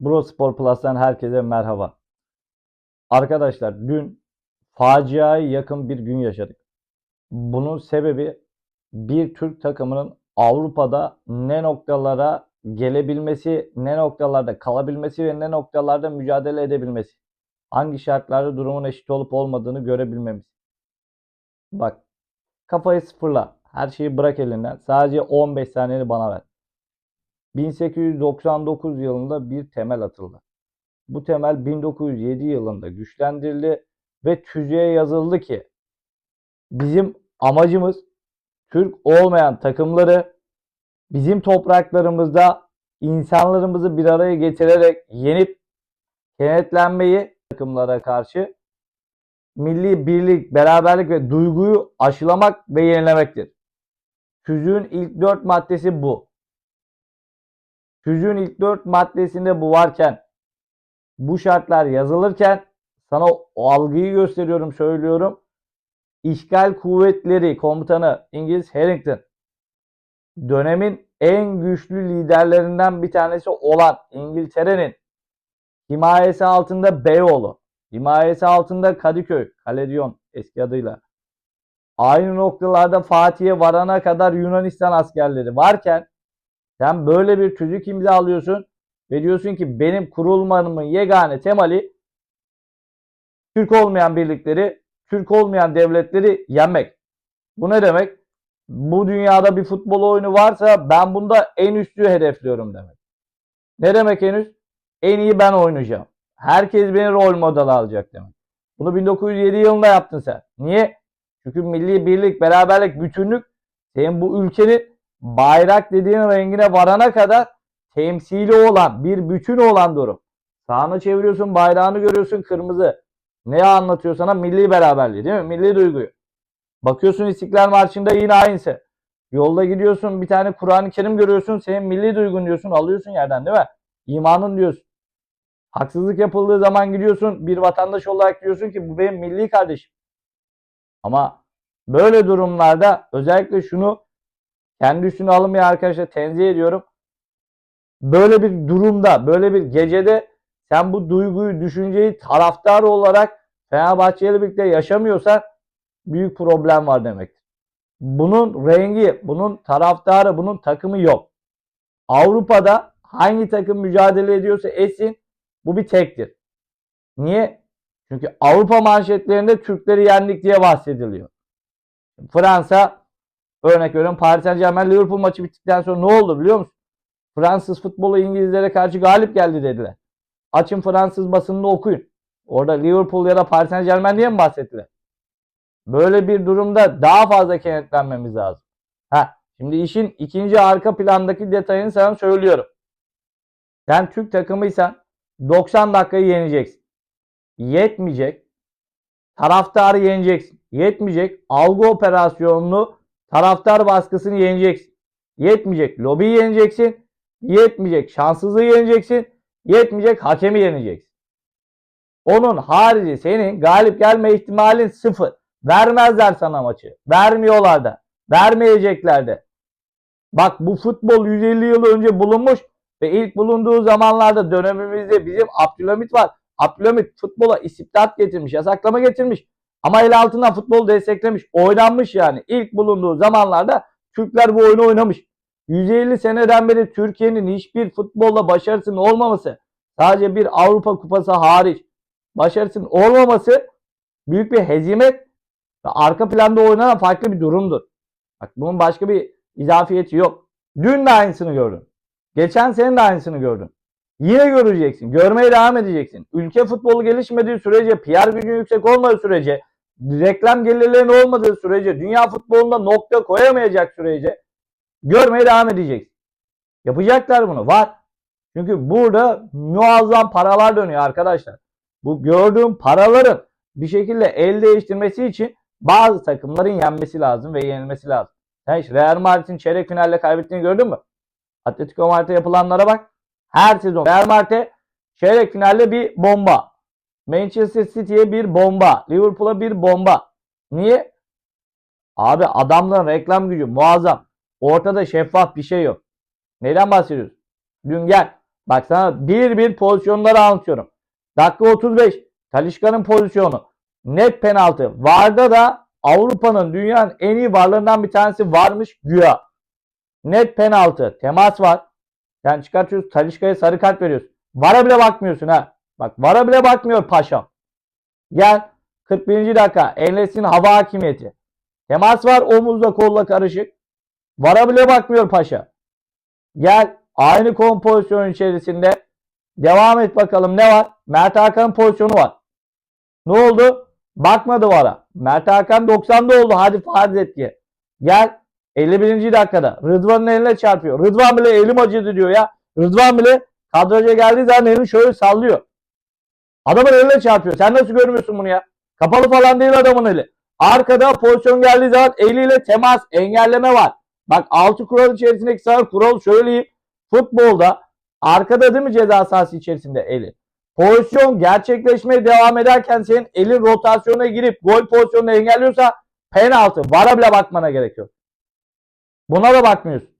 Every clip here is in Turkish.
Bro Spor Plus'tan herkese merhaba. Arkadaşlar dün faciaya yakın bir gün yaşadık. Bunun sebebi bir Türk takımının Avrupa'da ne noktalara gelebilmesi, ne noktalarda kalabilmesi ve ne noktalarda mücadele edebilmesi. Hangi şartlarda durumun eşit olup olmadığını görebilmemiz. Bak kafayı sıfırla. Her şeyi bırak elinden. Sadece 15 saniyeni bana ver. 1899 yılında bir temel atıldı. Bu temel 1907 yılında güçlendirildi ve tüzüğe yazıldı ki bizim amacımız Türk olmayan takımları bizim topraklarımızda insanlarımızı bir araya getirerek yenip kenetlenmeyi takımlara karşı milli birlik, beraberlik ve duyguyu aşılamak ve yenilemektir. Tüzüğün ilk dört maddesi bu. Tüzüğün ilk dört maddesinde bu varken bu şartlar yazılırken sana o algıyı gösteriyorum söylüyorum. İşgal kuvvetleri komutanı İngiliz Harrington dönemin en güçlü liderlerinden bir tanesi olan İngiltere'nin himayesi altında Beyoğlu, himayesi altında Kadıköy, Kalediyon eski adıyla aynı noktalarda Fatih'e varana kadar Yunanistan askerleri varken sen böyle bir tüzük imzalıyorsun ve diyorsun ki benim kurulmamın yegane temali Türk olmayan birlikleri, Türk olmayan devletleri yenmek. Bu ne demek? Bu dünyada bir futbol oyunu varsa ben bunda en üstü hedefliyorum demek. Ne demek en üst? En iyi ben oynayacağım. Herkes beni rol model alacak demek. Bunu 1907 yılında yaptın sen. Niye? Çünkü milli birlik, beraberlik, bütünlük senin bu ülkenin bayrak dediğin rengine varana kadar temsili olan, bir bütün olan durum. Sağını çeviriyorsun, bayrağını görüyorsun kırmızı. Ne anlatıyor sana? Milli beraberliği değil mi? Milli duyguyu. Bakıyorsun İstiklal Marşı'nda yine aynısı. Yolda gidiyorsun bir tane Kur'an-ı Kerim görüyorsun. Senin milli duygun diyorsun. Alıyorsun yerden değil mi? İmanın diyorsun. Haksızlık yapıldığı zaman gidiyorsun bir vatandaş olarak diyorsun ki bu benim milli kardeşim. Ama böyle durumlarda özellikle şunu kendi üstüne alınmayan arkadaşlar tenzih ediyorum. Böyle bir durumda, böyle bir gecede sen bu duyguyu, düşünceyi taraftar olarak Fenerbahçe ile birlikte yaşamıyorsan büyük problem var demektir. Bunun rengi, bunun taraftarı, bunun takımı yok. Avrupa'da hangi takım mücadele ediyorsa etsin bu bir tektir. Niye? Çünkü Avrupa manşetlerinde Türkleri yendik diye bahsediliyor. Fransa örnek veriyorum Paris Saint Germain Liverpool maçı bittikten sonra ne oldu biliyor musun? Fransız futbolu İngilizlere karşı galip geldi dediler. Açın Fransız basınını okuyun. Orada Liverpool ya da Paris Saint Germain diye mi bahsettiler? Böyle bir durumda daha fazla kenetlenmemiz lazım. Ha, şimdi işin ikinci arka plandaki detayını sana söylüyorum. Sen Türk takımıysan 90 dakikayı yeneceksin. Yetmeyecek. Taraftarı yeneceksin. Yetmeyecek. Algı operasyonunu taraftar baskısını yeneceksin. Yetmeyecek. Lobiyi yeneceksin. Yetmeyecek. Şanssızlığı yeneceksin. Yetmeyecek. Hakemi yeneceksin. Onun harici senin galip gelme ihtimalin sıfır. Vermezler sana maçı. Vermiyorlar da. Vermeyecekler de. Bak bu futbol 150 yıl önce bulunmuş ve ilk bulunduğu zamanlarda dönemimizde bizim Abdülhamit var. Abdülhamit futbola istibdat getirmiş, yasaklama getirmiş. Ama el altından futbol desteklemiş, oynanmış yani. İlk bulunduğu zamanlarda Türkler bu oyunu oynamış. 150 seneden beri Türkiye'nin hiçbir futbolla başarısının olmaması, sadece bir Avrupa Kupası hariç başarısının olmaması büyük bir hezimet ve arka planda oynanan farklı bir durumdur. Bak bunun başka bir izafiyeti yok. Dün de aynısını gördün. Geçen sene de aynısını gördün. Yine göreceksin. Görmeye devam edeceksin. Ülke futbolu gelişmediği sürece, PR gücün yüksek olmadığı sürece, reklam gelirlerinin olmadığı sürece, dünya futbolunda nokta koyamayacak sürece görmeye devam edeceksin. Yapacaklar bunu. Var. Çünkü burada muazzam paralar dönüyor arkadaşlar. Bu gördüğüm paraların bir şekilde el değiştirmesi için bazı takımların yenmesi lazım ve yenilmesi lazım. Sen hiç Real Madrid'in çeyrek finalle kaybettiğini gördün mü? Atletico Madrid'e yapılanlara bak. Her sezon Real Madrid çeyrek finalde bir bomba. Manchester City'ye bir bomba. Liverpool'a bir bomba. Niye? Abi adamların reklam gücü muazzam. Ortada şeffaf bir şey yok. Neyden bahsediyoruz? Dün gel Bak sana bir bir pozisyonları anlatıyorum. Dakika 35. Talişka'nın pozisyonu. Net penaltı. Varda da Avrupa'nın dünyanın en iyi varlarından bir tanesi varmış güya. Net penaltı. Temas var. Sen çıkartıyorsun. Talişka'ya sarı kart veriyorsun. Vara bile bakmıyorsun ha. Bak vara bile bakmıyor paşam. Gel. 41. dakika. Enes'in hava hakimiyeti. Temas var omuzla kolla karışık. Vara bile bakmıyor paşa. Gel. Aynı kompozisyon içerisinde. Devam et bakalım ne var? Mert Hakan'ın pozisyonu var. Ne oldu? Bakmadı vara. Mert Hakan 90'da oldu. Hadi farz et diye. Gel. 51. dakikada. Rıdvan'ın eline çarpıyor. Rıdvan bile elim acıdı diyor ya. Rıdvan bile kadraja geldiği zaman elini şöyle sallıyor. Adamın eline çarpıyor. Sen nasıl görmüyorsun bunu ya? Kapalı falan değil adamın eli. Arkada pozisyon geldiği zaman eliyle temas, engelleme var. Bak 6 kural içerisindeki sarı kural söyleyeyim. Futbolda arkada değil mi ceza sahası içerisinde eli? Pozisyon gerçekleşmeye devam ederken senin elin rotasyona girip gol pozisyonunu engelliyorsa penaltı. Vara bile bakmana gerek yok. Buna da bakmıyorsun.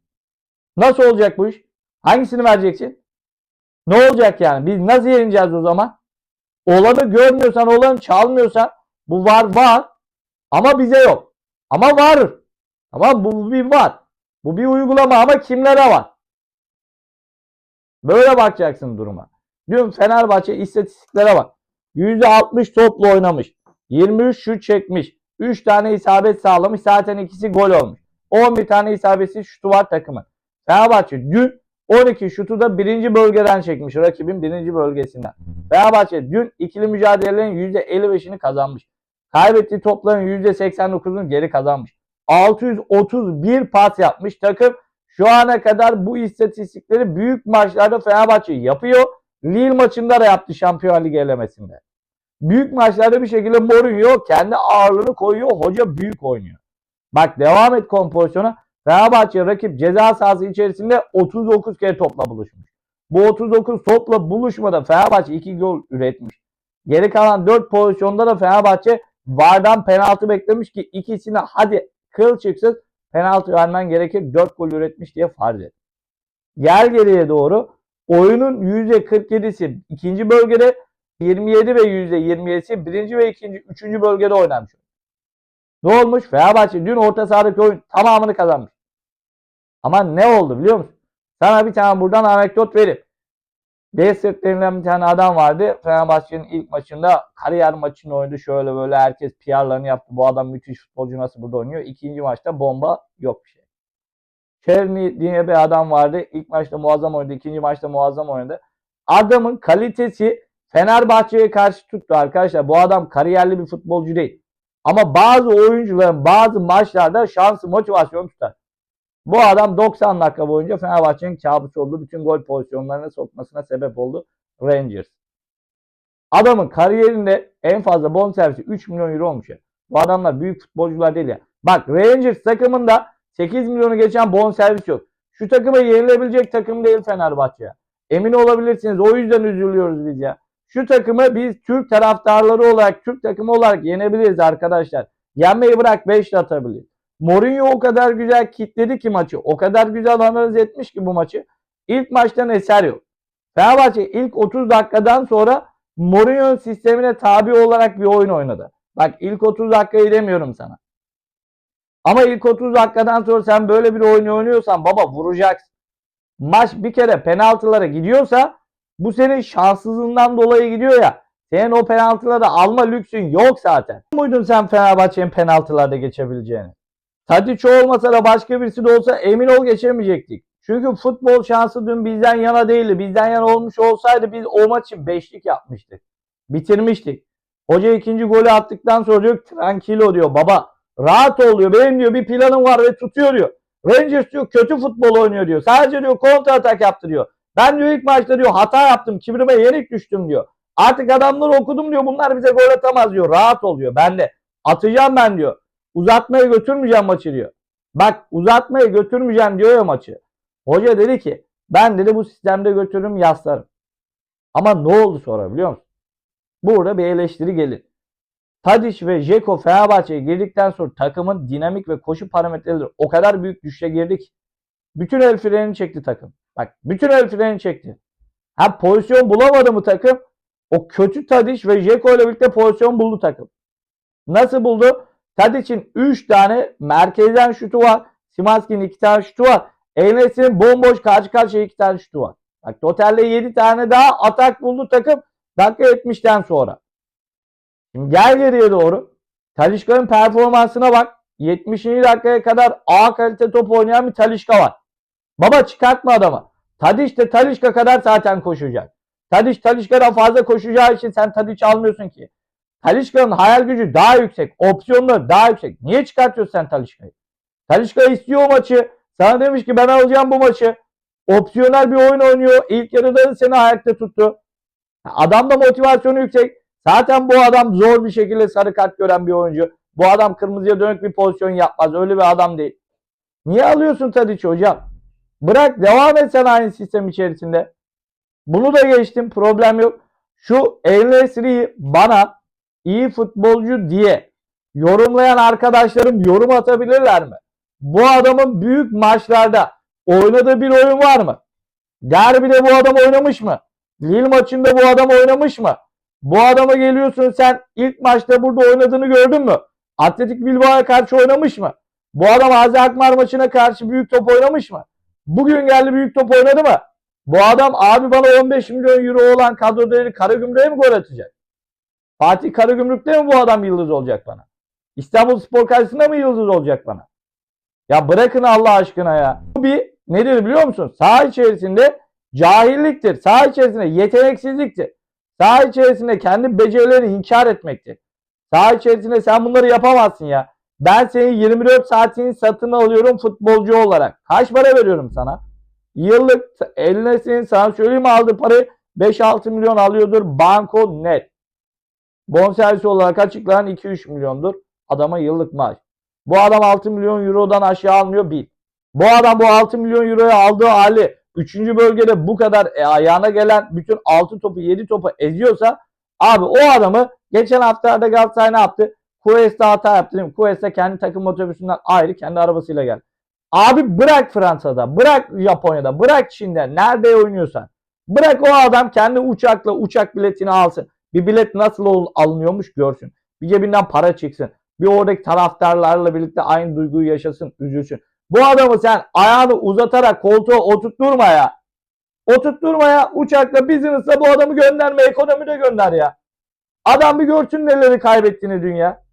Nasıl olacak bu iş? Hangisini vereceksin? Ne olacak yani? Biz nasıl yeneceğiz o zaman? Olanı görmüyorsan, olanı çalmıyorsan bu var var ama bize yok. Ama var. Ama bu bir var. Bu bir uygulama ama kimlere var? Böyle bakacaksın duruma. Diyorum Fenerbahçe istatistiklere bak. %60 topla oynamış. 23 şut çekmiş. 3 tane isabet sağlamış. Zaten ikisi gol olmuş. 11 tane isabetsiz şutu var takımın. Fenerbahçe dün 12 şutu da birinci bölgeden çekmiş. Rakibin birinci bölgesinden. Fenerbahçe dün ikili mücadelelerin %55'ini kazanmış. Kaybettiği topların %89'unu geri kazanmış. 631 pas yapmış takım. Şu ana kadar bu istatistikleri büyük maçlarda Fenerbahçe yapıyor. Lille maçında da yaptı Şampiyon Ligi elemesinde. Büyük maçlarda bir şekilde Mourinho kendi ağırlığını koyuyor. Hoca büyük oynuyor. Bak devam et kompozisyona. Fenerbahçe rakip ceza sahası içerisinde 39 kere topla buluşmuş. Bu 39 topla buluşmada Fenerbahçe 2 gol üretmiş. Geri kalan 4 pozisyonda da Fenerbahçe VAR'dan penaltı beklemiş ki ikisine hadi kıl çıksın penaltı vermen gerekir 4 gol üretmiş diye farz et. Gel geriye doğru. Oyunun %47'si ikinci bölgede 27 ve %27'si birinci ve ikinci, üçüncü bölgede oynanmış. Ne olmuş? Fenerbahçe dün orta sahadaki oyun tamamını kazanmış. Ama ne oldu biliyor musun? Sana bir tane buradan anekdot verip Desert denilen bir tane adam vardı. Fenerbahçe'nin ilk maçında kariyer maçını oynadı. Şöyle böyle herkes PR'larını yaptı. Bu adam müthiş futbolcu nasıl burada oynuyor. İkinci maçta bomba yok bir şey. Çerni diye bir adam vardı. İlk maçta muazzam oynadı. ikinci maçta muazzam oynadı. Adamın kalitesi Fenerbahçe'ye karşı tuttu arkadaşlar. Bu adam kariyerli bir futbolcu değil. Ama bazı oyuncuların bazı maçlarda şansı motivasyon tutar. Bu adam 90 dakika boyunca Fenerbahçe'nin kabusu oldu. Bütün gol pozisyonlarına sokmasına sebep oldu Rangers. Adamın kariyerinde en fazla bonservisi 3 milyon euro olmuş ya. Bu adamlar büyük futbolcular değil ya. Bak Rangers takımında 8 milyonu geçen bonservis yok. Şu takıma yenilebilecek takım değil Fenerbahçe. Emin olabilirsiniz. O yüzden üzülüyoruz biz ya. Şu takımı biz Türk taraftarları olarak, Türk takımı olarak yenebiliriz arkadaşlar. Yenmeyi bırak 5 de atabiliriz. Mourinho o kadar güzel kitledi ki maçı. O kadar güzel analiz etmiş ki bu maçı. İlk maçtan eser yok. Fenerbahçe ilk 30 dakikadan sonra Mourinho sistemine tabi olarak bir oyun oynadı. Bak ilk 30 dakikayı demiyorum sana. Ama ilk 30 dakikadan sonra sen böyle bir oyun oynuyorsan baba vuracaksın. Maç bir kere penaltılara gidiyorsa bu senin şanssızlığından dolayı gidiyor ya. Senin o penaltıları alma lüksün yok zaten. Muydun sen Fenerbahçe'nin penaltılarda geçebileceğini? Tadiç olmasa da başka birisi de olsa emin ol geçemeyecektik. Çünkü futbol şansı dün bizden yana değildi. Bizden yana olmuş olsaydı biz o maçı beşlik yapmıştık. Bitirmiştik. Hoca ikinci golü attıktan sonra diyor tranquilo diyor baba rahat ol diyor. Benim diyor bir planım var ve tutuyor diyor. Rangers diyor kötü futbol oynuyor diyor. Sadece diyor kontra atak yaptı diyor. Ben diyor ilk maçta diyor hata yaptım. Kibrime yenik düştüm diyor. Artık adamları okudum diyor. Bunlar bize gol atamaz diyor. Rahat ol diyor. Ben de atacağım ben diyor. Uzatmaya götürmeyeceğim maçı diyor. Bak uzatmaya götürmeyeceğim diyor ya maçı. Hoca dedi ki ben dedi bu sistemde götürürüm yaslarım. Ama ne oldu sonra biliyor musun? Burada bir eleştiri gelir. Tadic ve Jeko Fenerbahçe'ye girdikten sonra takımın dinamik ve koşu parametreleri o kadar büyük düşüşe girdi ki bütün el frenini çekti takım. Bak bütün el frenini çekti. Ha pozisyon bulamadı mı takım? O kötü Tadiç ve Jeko ile birlikte pozisyon buldu takım. Nasıl buldu? Tadiç'in 3 tane merkezden şutu var. Simanski'nin 2 tane şutu var. Enes'in bomboş karşı karşıya 2 tane şutu var. Bak totalde 7 tane daha atak buldu takım dakika 70'ten sonra. Şimdi gel geriye doğru. Talişka'nın performansına bak. 70. dakikaya kadar A kalite top oynayan bir Talişka var. Baba çıkartma adamı. Tadiş de Talişka kadar zaten koşacak. Tadiş Talişka'dan fazla koşacağı için sen Tadiş almıyorsun ki. Talişka'nın hayal gücü daha yüksek. Opsiyonları daha yüksek. Niye çıkartıyorsun sen Talişka'yı? Talişka istiyor o maçı. Sana demiş ki ben alacağım bu maçı. Opsiyonel bir oyun oynuyor. İlk yarıda da seni ayakta tuttu. Adamda motivasyonu yüksek. Zaten bu adam zor bir şekilde sarı kart gören bir oyuncu. Bu adam kırmızıya dönük bir pozisyon yapmaz. Öyle bir adam değil. Niye alıyorsun Tadiç hocam? Bırak devam et sen aynı sistem içerisinde. Bunu da geçtim. Problem yok. Şu El Nesri'yi bana iyi futbolcu diye yorumlayan arkadaşlarım yorum atabilirler mi? Bu adamın büyük maçlarda oynadığı bir oyun var mı? Derbide bu adam oynamış mı? Lille maçında bu adam oynamış mı? Bu adama geliyorsun sen ilk maçta burada oynadığını gördün mü? Atletik Bilbao'ya karşı oynamış mı? Bu adam Azi Akmar maçına karşı büyük top oynamış mı? Bugün geldi büyük top oynadı mı? Bu adam abi bana 15 milyon euro olan kadro değeri Karagümrük'e mi gol atacak? Fatih Karagümrük'te mi bu adam yıldız olacak bana? İstanbul Spor karşısında mı yıldız olacak bana? Ya bırakın Allah aşkına ya. Bu bir nedir biliyor musun? Saha içerisinde cahilliktir. Saha içerisinde yeteneksizliktir. Saha içerisinde kendi becerilerini inkar etmektir. Saha içerisinde sen bunları yapamazsın ya. Ben senin 24 saatini satın alıyorum futbolcu olarak. Kaç para veriyorum sana? Yıllık eline senin sana söyleyeyim aldığı parayı 5-6 milyon alıyordur banko net. Bonservis olarak açıklanan 2-3 milyondur adama yıllık maaş. Bu adam 6 milyon eurodan aşağı almıyor bil. Bu adam bu 6 milyon euroya aldığı hali 3. bölgede bu kadar e, ayağına gelen bütün 6 topu 7 topu eziyorsa abi o adamı geçen haftalarda Galatasaray ne yaptı? Cuesta hata yaptı değil mi? Cuesta kendi takım otobüsünden ayrı kendi arabasıyla geldi. Abi bırak Fransa'da, bırak Japonya'da, bırak Çin'de, nerede oynuyorsan. Bırak o adam kendi uçakla uçak biletini alsın. Bir bilet nasıl alınıyormuş görsün. Bir cebinden para çıksın. Bir oradaki taraftarlarla birlikte aynı duyguyu yaşasın, üzülsün. Bu adamı sen ayağını uzatarak koltuğa oturtturma ya. Oturtturma ya. Uçakla business'la bu adamı gönderme. Ekonomide gönder ya. Adam bir görsün neleri kaybettiğini dünya.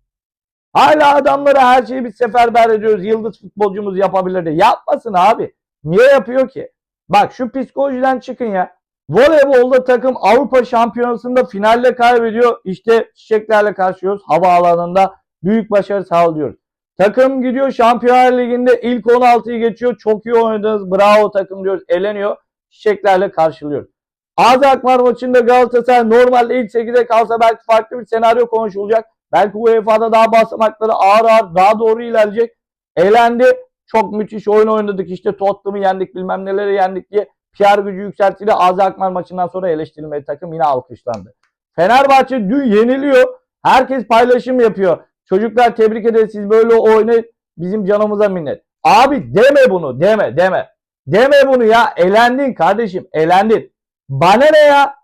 Hala adamlara her şeyi bir seferber ediyoruz. Yıldız futbolcumuz yapabilir de. Yapmasın abi. Niye yapıyor ki? Bak şu psikolojiden çıkın ya. Voleybolda takım Avrupa Şampiyonası'nda finalle kaybediyor. İşte çiçeklerle karşılıyoruz. Havaalanında büyük başarı sağlıyoruz. Takım gidiyor Şampiyonlar Ligi'nde ilk 16'yı geçiyor. Çok iyi oynadınız. Bravo takım diyoruz. Eleniyor. Çiçeklerle karşılıyoruz. Az Akmar maçında Galatasaray normalde ilk 8'e kalsa belki farklı bir senaryo konuşulacak. Belki UEFA'da daha basamakları ağır ağır daha doğru ilerleyecek. Elendi. Çok müthiş oyun oynadık. İşte Tottenham'ı yendik bilmem neleri yendik diye PR gücü yükseltiyle Azi Akmar maçından sonra eleştirilmedi takım yine alkışlandı. Fenerbahçe dün yeniliyor. Herkes paylaşım yapıyor. Çocuklar tebrik ederiz siz böyle oynayın. Bizim canımıza minnet. Abi deme bunu deme deme. Deme bunu ya. Elendin kardeşim elendin. Bana ne ya?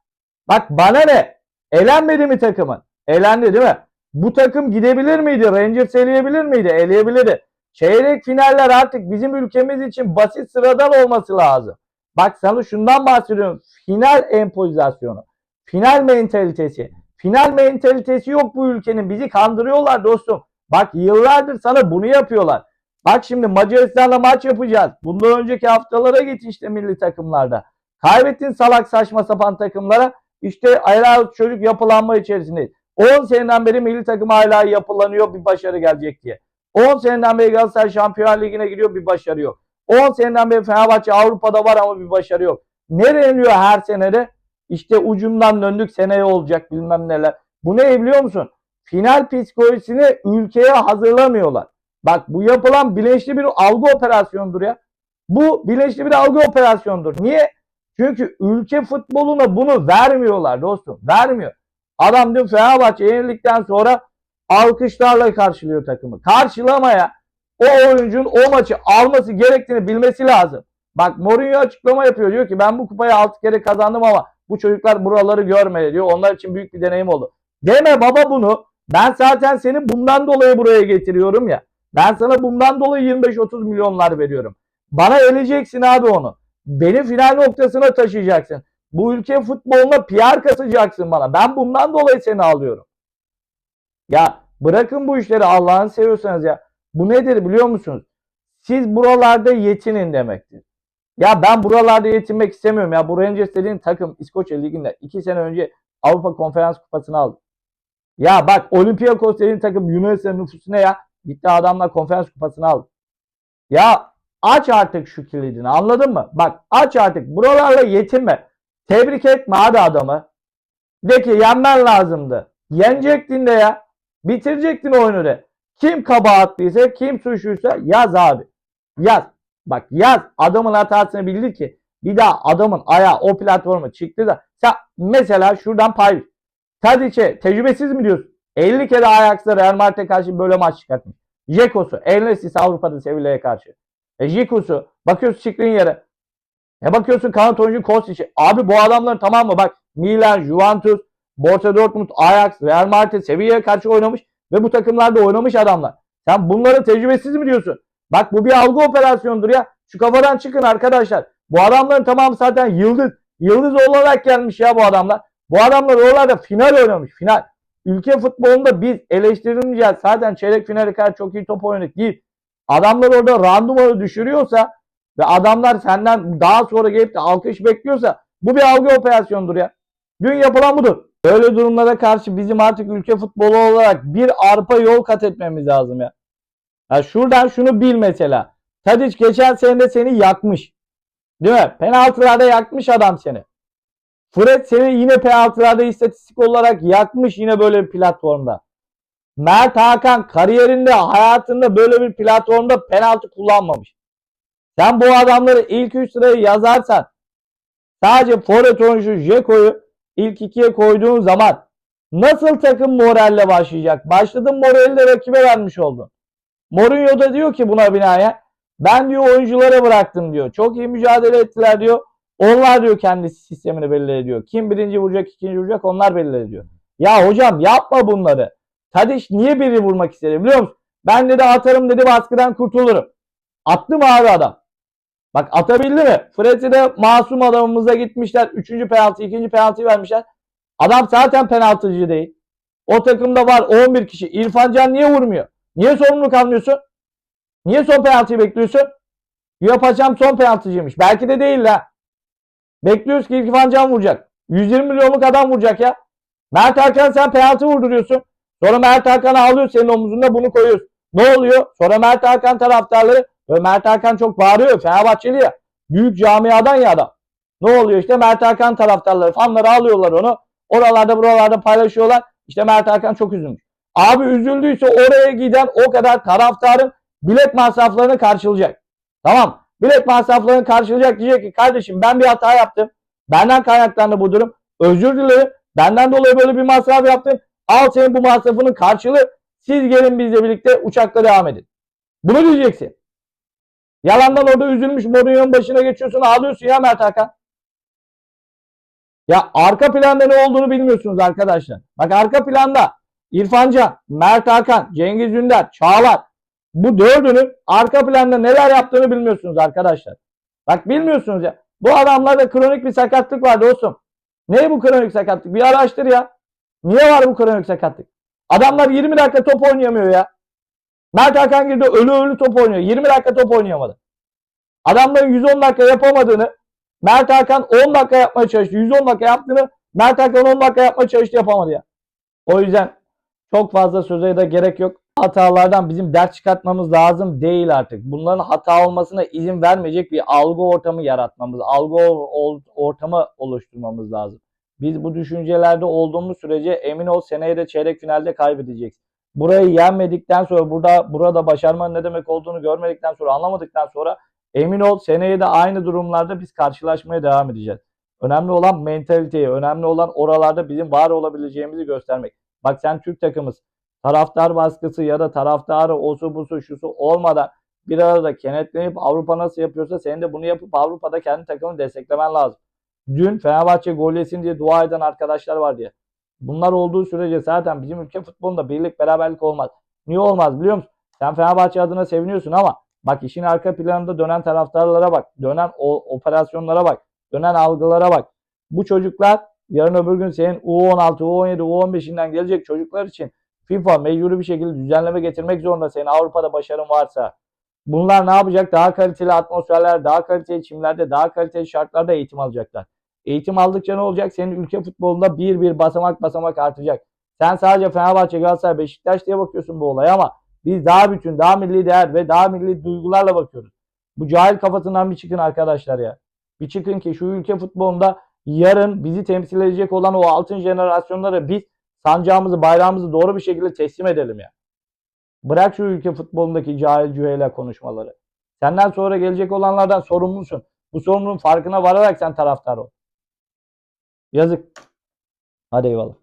Bak bana ne? Elenmedi mi takımın? Elendi değil mi? Bu takım gidebilir miydi? Rangers eleyebilir miydi? Eleyebilirdi. Çeyrek finaller artık bizim ülkemiz için basit sıradan olması lazım. Bak sana şundan bahsediyorum. Final empozisyonu. Final mentalitesi. Final mentalitesi yok bu ülkenin. Bizi kandırıyorlar dostum. Bak yıllardır sana bunu yapıyorlar. Bak şimdi Macaristan'la maç yapacağız. Bundan önceki haftalara git işte milli takımlarda. Kaybettin salak saçma sapan takımlara. İşte aylar çocuk yapılanma içerisindeyiz. 10 seneden beri milli takım hala yapılanıyor bir başarı gelecek diye. 10 seneden beri Galatasaray Şampiyonlar Ligi'ne gidiyor bir başarı yok. 10 seneden beri Fenerbahçe Avrupa'da var ama bir başarı yok. Ne deniyor her senede? İşte ucundan döndük seneye olacak bilmem neler. Bu ne biliyor musun? Final psikolojisini ülkeye hazırlamıyorlar. Bak bu yapılan bilinçli bir algı operasyonudur ya. Bu bilinçli bir algı operasyonudur. Niye? Çünkü ülke futboluna bunu vermiyorlar dostum. Vermiyor. Adam dün Fenerbahçe yenildikten sonra alkışlarla karşılıyor takımı. Karşılamaya o oyuncunun o maçı alması gerektiğini bilmesi lazım. Bak Mourinho açıklama yapıyor. Diyor ki ben bu kupayı 6 kere kazandım ama bu çocuklar buraları görmedi diyor. Onlar için büyük bir deneyim oldu. Deme baba bunu. Ben zaten seni bundan dolayı buraya getiriyorum ya. Ben sana bundan dolayı 25-30 milyonlar veriyorum. Bana eleceksin abi onu. Beni final noktasına taşıyacaksın. Bu ülke futboluna PR kasacaksın bana. Ben bundan dolayı seni alıyorum. Ya bırakın bu işleri Allah'ını seviyorsanız ya. Bu nedir biliyor musunuz? Siz buralarda yetinin demektir. Ya ben buralarda yetinmek istemiyorum ya. Bu Rangers dediğin takım İskoçya Ligi'nde 2 sene önce Avrupa Konferans Kupası'nı aldı. Ya bak Olympiakos dediğin takım Yunanistan'ın nüfusu ne ya? Gitti adamlar konferans kupasını aldı. Ya aç artık şu kilidini anladın mı? Bak aç artık buralarla yetinme. Tebrik etme hadi adamı. De ki yenmen lazımdı. Yenecektin de ya. Bitirecektin oyunu de. Kim kabahatliyse, kim suçluysa yaz abi. Yaz. Bak yaz. Adamın hatasını bildir ki bir daha adamın ayağı o platforma çıktı da sen mesela şuradan pay Tadic'e tecrübesiz mi diyorsun? 50 kere Ajax'la Real Madrid'e karşı böyle maç çıkartmış. Jekos'u, Ernest'i Avrupa'da Sevilla'ya karşı. E Jekos'u bakıyorsun çıktığın yere. Ne bakıyorsun kanat oyuncu Kostic'e. Abi bu adamların tamam mı? Bak Milan, Juventus, Borussia Dortmund, Ajax, Real Madrid, Sevilla'ya karşı oynamış ve bu takımlarda oynamış adamlar. Sen bunları tecrübesiz mi diyorsun? Bak bu bir algı operasyonudur ya. Şu kafadan çıkın arkadaşlar. Bu adamların tamamı zaten yıldız. Yıldız olarak gelmiş ya bu adamlar. Bu adamlar oralarda final oynamış. Final. Ülke futbolunda biz eleştirilmeyeceğiz. Zaten çeyrek finale kadar çok iyi top oynadık değil. Adamlar orada randımanı düşürüyorsa ve adamlar senden daha sonra gelip de alkış bekliyorsa bu bir algı operasyonudur ya. Dün yapılan budur. Böyle durumlara karşı bizim artık ülke futbolu olarak bir arpa yol kat etmemiz lazım ya. ya şuradan şunu bil mesela. Tadic geçen sene seni yakmış. Değil mi? Penaltılarda yakmış adam seni. Fred seni yine penaltılarda istatistik olarak yakmış yine böyle bir platformda. Mert Hakan kariyerinde hayatında böyle bir platformda penaltı kullanmamış. Sen bu adamları ilk 3 sıraya yazarsan sadece forvet oyuncu Jeko'yu ilk ikiye koyduğun zaman nasıl takım moralle başlayacak? Başladın morali de rakibe vermiş oldun. Mourinho da diyor ki buna binaen ben diyor oyunculara bıraktım diyor. Çok iyi mücadele ettiler diyor. Onlar diyor kendi sistemini belli ediyor. Kim birinci vuracak, ikinci vuracak onlar belli ediyor. Ya hocam yapma bunları. Tadiş niye biri vurmak istedi biliyor musun? Ben dedi atarım dedi baskıdan kurtulurum. Attı mı abi adam? Bak atabildi mi? Fred'i de masum adamımıza gitmişler. Üçüncü penaltı, ikinci penaltıyı vermişler. Adam zaten penaltıcı değil. O takımda var 11 kişi. İrfan Can niye vurmuyor? Niye sorumluluk almıyorsun? Niye son penaltıyı bekliyorsun? Yapacağım son penaltıcıymış. Belki de değil la. Bekliyoruz ki İrfan Can vuracak. 120 milyonluk adam vuracak ya. Mert Hakan sen penaltı vurduruyorsun. Sonra Mert Hakan ağlıyor senin omuzunda bunu koyuyorsun. Ne oluyor? Sonra Mert Hakan taraftarları ve Mert Hakan çok bağırıyor. Fenerbahçeli ya. Büyük camiadan ya adam. Ne oluyor işte Mert Hakan taraftarları fanları alıyorlar onu. Oralarda buralarda paylaşıyorlar. İşte Mert Hakan çok üzülmüş. Abi üzüldüyse oraya giden o kadar taraftarın bilet masraflarını karşılayacak. Tamam. Bilet masraflarını karşılayacak diyecek ki kardeşim ben bir hata yaptım. Benden kaynaklandı bu durum. Özür dilerim. Benden dolayı böyle bir masraf yaptım. Al senin bu masrafının karşılığı. Siz gelin bizle birlikte uçakla devam edin. Bunu diyeceksin. Yalandan orada üzülmüş Mourinho'nun başına geçiyorsun ağlıyorsun ya Mert Hakan. Ya arka planda ne olduğunu bilmiyorsunuz arkadaşlar. Bak arka planda İrfan Can, Mert Hakan, Cengiz Ünder, Çağlar. Bu dördünün arka planda neler yaptığını bilmiyorsunuz arkadaşlar. Bak bilmiyorsunuz ya. Bu adamlarda kronik bir sakatlık var dostum. Ne bu kronik sakatlık? Bir araştır ya. Niye var bu kronik sakatlık? Adamlar 20 dakika top oynayamıyor ya. Mert Hakan girdi ölü ölü top oynuyor. 20 dakika top oynayamadı. Adamların 110 dakika yapamadığını Mert Hakan 10 dakika yapmaya çalıştı. 110 dakika yaptığını Mert Hakan 10 dakika yapmaya çalıştı yapamadı ya. O yüzden çok fazla söze de gerek yok. Hatalardan bizim ders çıkartmamız lazım değil artık. Bunların hata olmasına izin vermeyecek bir algı ortamı yaratmamız, algı ortamı oluşturmamız lazım. Biz bu düşüncelerde olduğumuz sürece emin ol seneye de çeyrek finalde kaybedeceksin. Burayı yenmedikten sonra burada burada başarmanın ne demek olduğunu görmedikten sonra anlamadıktan sonra emin ol seneye de aynı durumlarda biz karşılaşmaya devam edeceğiz. Önemli olan mentaliteyi, önemli olan oralarda bizim var olabileceğimizi göstermek. Bak sen Türk takımız taraftar baskısı ya da taraftarı osu busu şusu olmadan bir arada kenetlenip Avrupa nasıl yapıyorsa senin de bunu yapıp Avrupa'da kendi takımını desteklemen lazım. Dün Fenerbahçe gol yesin diye dua eden arkadaşlar var diye. Bunlar olduğu sürece zaten bizim ülke futbolunda birlik beraberlik olmaz. Niye olmaz biliyor musun? Sen Fenerbahçe adına seviniyorsun ama bak işin arka planında dönen taraftarlara bak. Dönen o operasyonlara bak. Dönen algılara bak. Bu çocuklar yarın öbür gün senin U16, U17, U15'inden gelecek çocuklar için FIFA mecburi bir şekilde düzenleme getirmek zorunda senin Avrupa'da başarın varsa. Bunlar ne yapacak? Daha kaliteli atmosferler, daha kaliteli çimlerde, daha kaliteli şartlarda eğitim alacaklar. Eğitim aldıkça ne olacak? Senin ülke futbolunda bir bir basamak basamak artacak. Sen sadece Fenerbahçe, Galatasaray, Beşiktaş diye bakıyorsun bu olaya ama biz daha bütün, daha milli değer ve daha milli duygularla bakıyoruz. Bu cahil kafasından bir çıkın arkadaşlar ya. Bir çıkın ki şu ülke futbolunda yarın bizi temsil edecek olan o altın jenerasyonlara biz sancağımızı, bayrağımızı doğru bir şekilde teslim edelim ya. Bırak şu ülke futbolundaki cahil cüheyla konuşmaları. Senden sonra gelecek olanlardan sorumlusun. Bu sorumluluğun farkına vararak sen taraftar ol. Yazık. Hadi eyvallah.